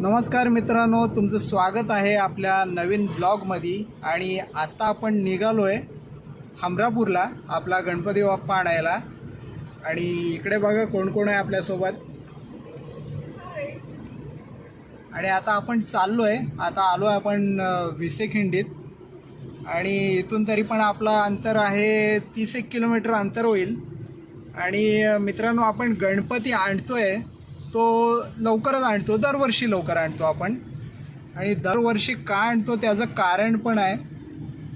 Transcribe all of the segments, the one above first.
नमस्कार मित्रांनो तुमचं स्वागत आहे आपल्या नवीन ब्लॉगमध्ये. आणि आत्ता आपण निघालो आहे हमरापूरला आपला गणपती बाप्पा आणायला. आणि इकडे बघा कोण कोण आहे आपल्यासोबत. आणि आता आपण चाललो आहे आता आलो आहे आपण अ, विसे खिंडीत आणि इथून तरी पण आपला अंतर आहे तीस एक किलोमीटर अंतर होईल. आणि मित्रांनो आपण गणपती आणतो आहे तो लवकरच आणतो दरवर्षी लवकर आणतो आपण. आणि दरवर्षी का आणतो त्याचं कारण पण आहे.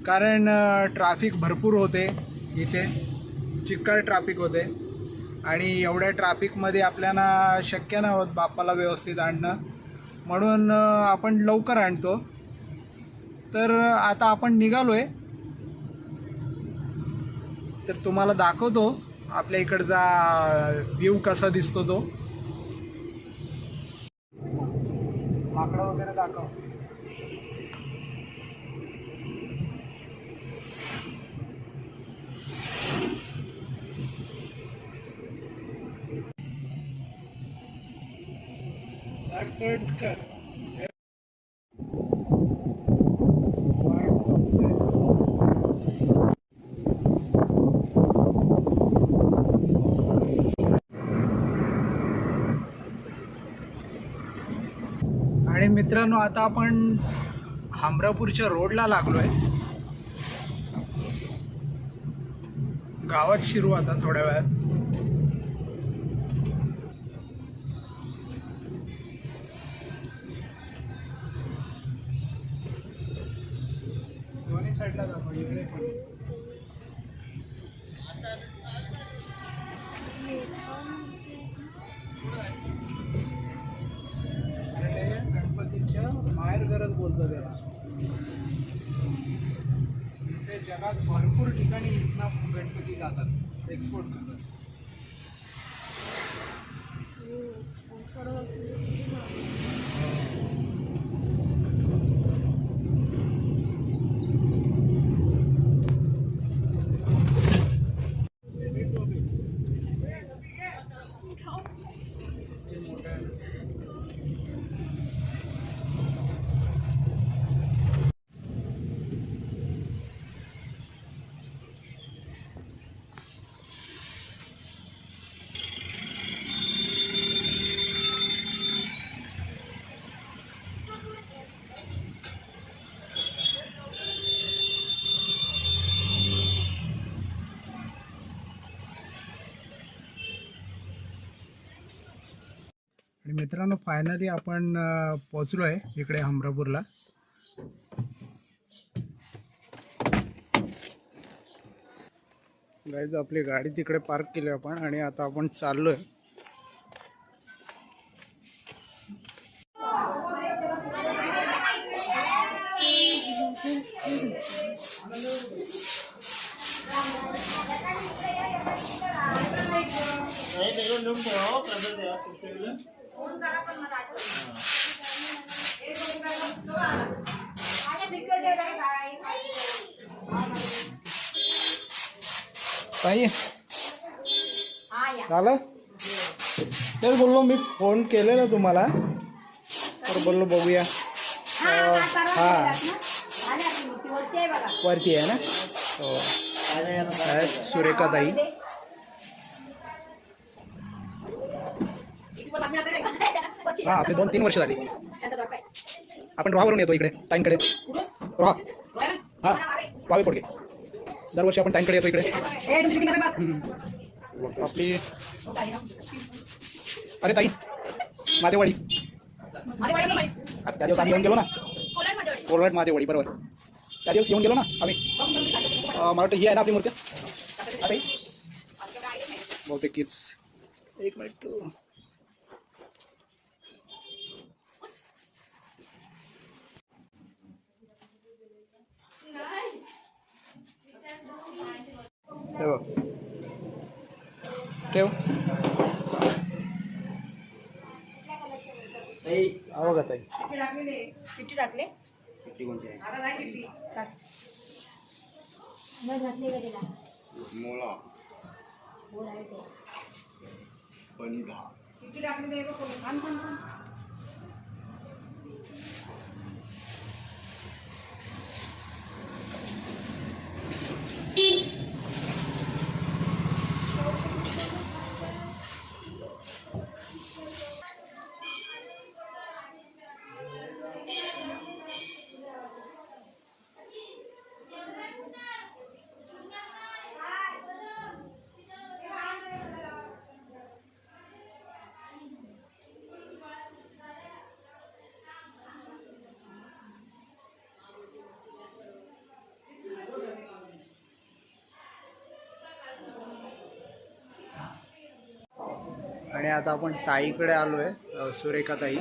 कारण ट्रॅफिक भरपूर होते इथे. चिक्कर ट्रॅफिक होते. आणि एवढ्या ट्रॅफिकमध्ये आपल्याला शक्य नाही होत बाप्पाला व्यवस्थित आणणं. म्हणून आपण लवकर आणतो. तर आता आपण निघालो आहे तर तुम्हाला दाखवतो. आपल्या इकडचा व्ह्यू कसा दिसतो तो. माकडं वगैरे दाखव. कर. आणि मित्रांनो आता आपण हामरापूरच्या रोडला लागलो आहे गावात शिरू आता थोड्या वेळात. गरज त्याला ते जगात भरपूर ठिकाणी इथनं गणपती जातात एक्सपोर्ट करतात. मित्रांनो फायनली आपण पोहोचलो आहे इकडे हमरापूरला गाईज आपली गाडी तिकडे पार्क केली आपण आणि आता आपण चाललोय. ताई. झालं? तेच बोललो मी फोन केलेला तुम्हाला. तर बोललो बघूया. हा वरती आहे ना? हो. सुरेखा ताई? हा आपली दोन तीन वर्ष झाली. आपण रोहावरून येतो इकडे ताईंकडे. रोहा. हा पावे पोडगे दरवर्षी आपण ताईंकडे येतो इकडे. आपली अरे ताई मादेवाडी. त्या दिवस आम्ही येऊन गेलो ना. कोरड मादेवाडी बरोबर. त्या दिवस येऊन गेलो ना आम्ही. मला वाटतं ही आहे ना आपली मूर्ती? अरे बहुतेक एक मिनिट ठेव. ठेव हवं का ताई. चिठ्ठी टाकले किती कोणची आहे? मोळा बोल आहे ते. पणघा चिठ्ठी टाकली आणि आता आपण ताईकडे आलो आहे सुरेखा ताई.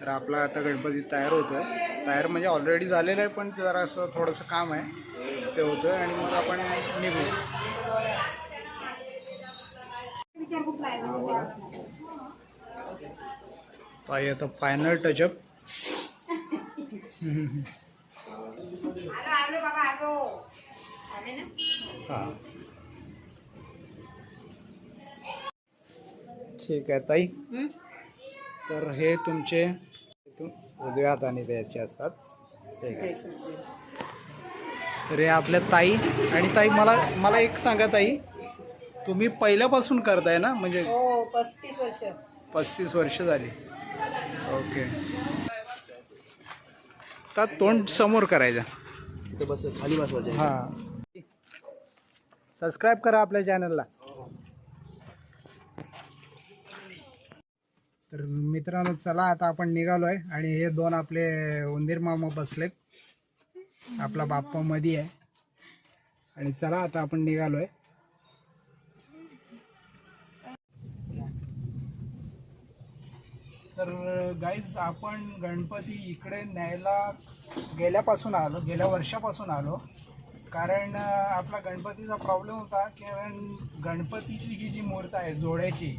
तर आपला आता गणपती तयार होतो आहे तयार म्हणजे ऑलरेडी झालेलं आहे पण ते जरा असं थोडंसं काम आहे. ते होतं आहे आणि मग आपण निघू. ताई आता फायनल टचअप हां. ठीक आहे ताई. तर हे तुमचे उजव्या हाताने द्यायचे असतात. ठीक आहे. तर हे आपल्या ताई आणि ताई मला मला एक सांगा ताई. तुम्ही पहिल्यापासून करताय ना? म्हणजे हो पस्तीस वर्ष. पस्तीस वर्ष झाली. ओके. तर तोंड समोर करायचं. ते बस खाली बसवायचे हां. सबस्क्राईब करा आपल्या चॅनलला. तर मित्रांनो चला आता आपण निघालो आहे आणि हे दोन आपले उंदीर मामा बसलेत. आपला बाप्पा मध्ये आहे. आणि चला आता आपण निघालो आहे तर गाईज आपण गणपती इकडे न्यायला गेल्यापासून आलो गेल्या वर्षापासून आलो. कारण आपला गणपतीचा प्रॉब्लेम होता. कारण गणपतीची ही जी मूर्त आहे जोड्याची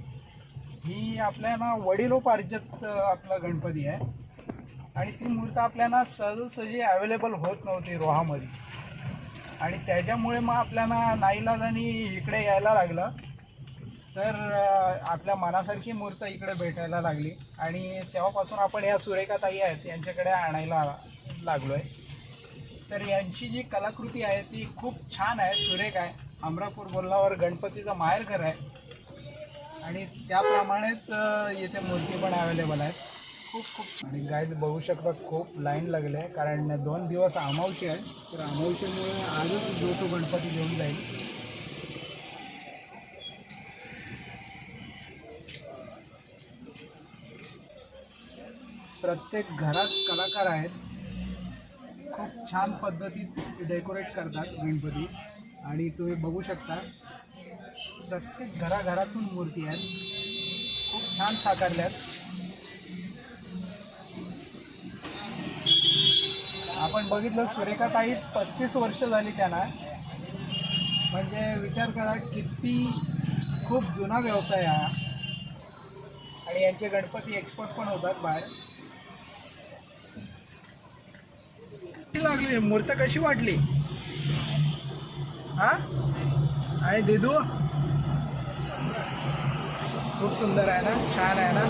ही आपल्याला वडिलोपार्जित अं, आपला गणपती आहे. आणि ती मूर्त आपल्याला सहजसहजी अवेलेबल होत नव्हती रोहामध्ये. आणि त्याच्यामुळे मग आपल्याला नाईलाजानी इकडे यायला लागलं. तर आपल्या मनासारखी मूर्त इकडे भेटायला लागली. आणि तेव्हापासून आपण या सुरेखा ताई आहेत यांच्याकडे आणायला लागलो आहे तर यांची जी कलाकृती आहे ती खूप छान आहे सुरेख आहे. अमरापूर बोलल्यावर गणपतीचं माहेरघर आहे. आणि त्याप्रमाणेच इथे येथे मूर्ती पण अवेलेबल आहेत. खूप खूप. आणि गाईज बघू शकता खूप लाईन लागले. आहे कारण दोन दिवस अमावशी आहे. तर अमावशीमुळे आजच जो तो गणपती घेऊन जाईल. प्रत्येक घरात कलाकार आहेत. खूप छान पद्धतीत डेकोरेट करतात गणपती. आणि तुम्ही बघू शकता प्रत्येक घराघरातून मूर्ती आहेत. खूप छान साकारल्यात आपण बघितलं सुरेखा ताईच पस्तीस वर्ष झाली त्यांना. म्हणजे विचार करा किती खूप जुना व्यवसाय हा. आणि यांचे गणपती एक्सपर्ट पण होतात बाहेर. लागली? मूर्त कशी वाटली? हा? आणि दिदू? खूप सुंदर आहे ना? छान आहे ना?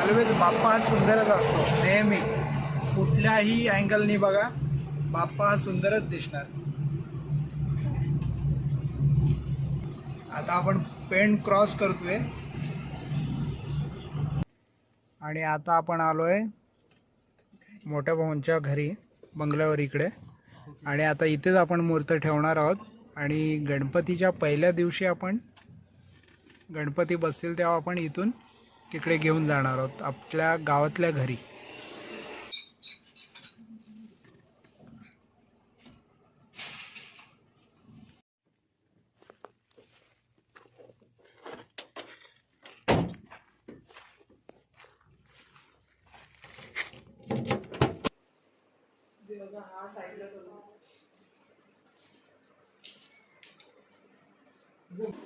ऑलवेज बाप्पा हा सुंदरच असतो नेहमी. कुठल्याही अँगलनी बघा बाप्पा हा सुंदरच दिसणार. आता आपण पेंट क्रॉस करतोय. आणि आता आपण आलोय मोठ्या भाऊंच्या घरी बंगल्यावर इकडे. आणि आता इथेच आपण मूर्त ठेवणार आहोत. आणि गणपतीच्या पहिल्या दिवशी आपण गणपती बसतील तेव्हा आपण इथून तिकडे घेऊन जाणार आहोत आपल्या गावातल्या घरी. ओके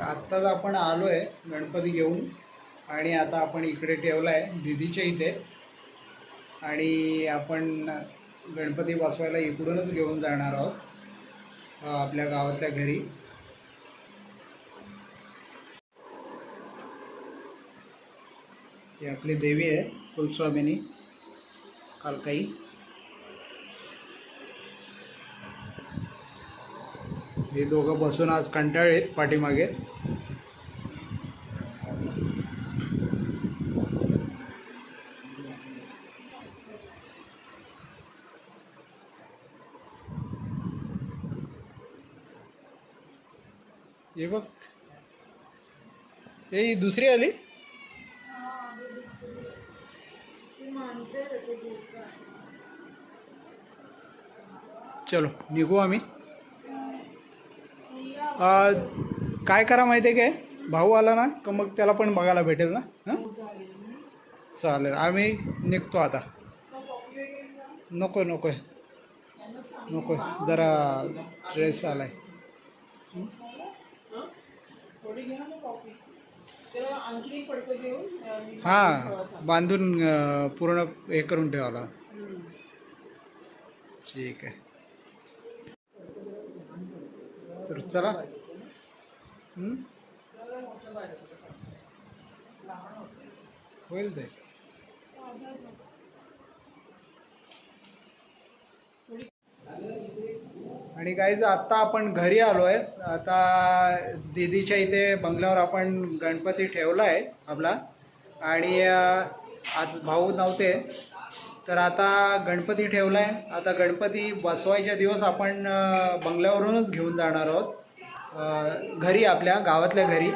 आत्ताच आपण आलो आहे गणपती घेऊन आणि आता आपण इकडे ठेवला आहे दिदीच्या इथे. आणि आपण गणपती बसवायला इकडूनच घेऊन जाणार आहोत आपल्या गावातल्या घरी. ही आपली देवी आहे कुलस्वामिनी कालकाई. हे दोघं बसून आज कंटाळ कंटाळेत पाठीमागे. हे बघ. हे दुसरी आली? चलो निघू आम्ही. काय करा माहिती आहे काय? भाऊ आला ना का मग त्याला पण बघायला भेटेल ना? हां? चालेल आम्ही निघतो आता. नको नको नको जरा ड्रेस आलाय. हां बांधून पूर्ण हे करून ठेवाला. ठीक आहे. चला होईल ते. आणि काही आत्ता आपण घरी आलो आहे आता दीदीच्या इथे बंगल्यावर आपण गणपती ठेवला आहे आपला. आणि आज भाऊ नव्हते. तर आता गणपती ठेवला आहे आता गणपती बसवायच्या दिवस आपण बंगल्यावरूनच घेऊन जाणार आहोत. घरी आपल्या गावातल्या घरी.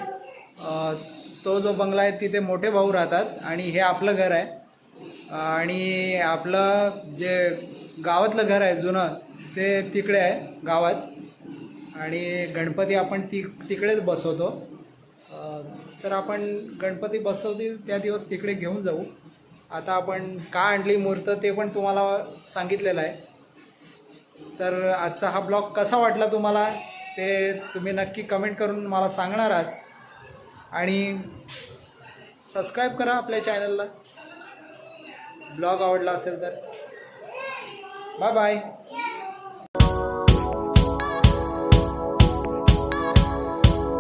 तो जो बंगला आहे तिथे मोठे भाऊ राहतात आणि हे आपलं घर आहे. आणि आपलं जे गावातलं घर आहे जुनं ते तिकडे आहे गावात. आणि गणपती आपण ती तिकडेच बसवतो. तर आपण गणपती बसवतील त्या दिवस तिकडे घेऊन जाऊ. आता आपण का आणली मूर्त ते पण तुम्हाला सांगितलेलं आहे. तर आजचा हा ब्लॉग कसा वाटला तुम्हाला? ते तुम्ही नक्की कमेंट करून मला सांगणार आहात. आणि सबस्क्राईब करा आपल्या चॅनलला ब्लॉग आवडला असेल तर. Bye bye